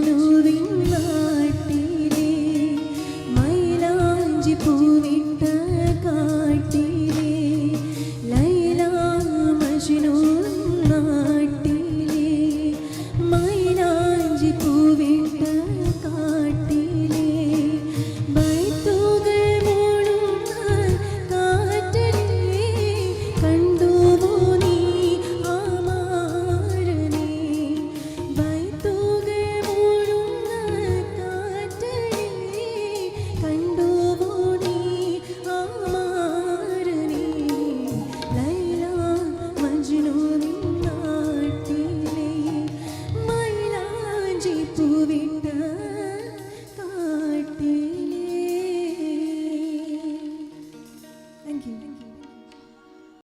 continue. วิ่งได้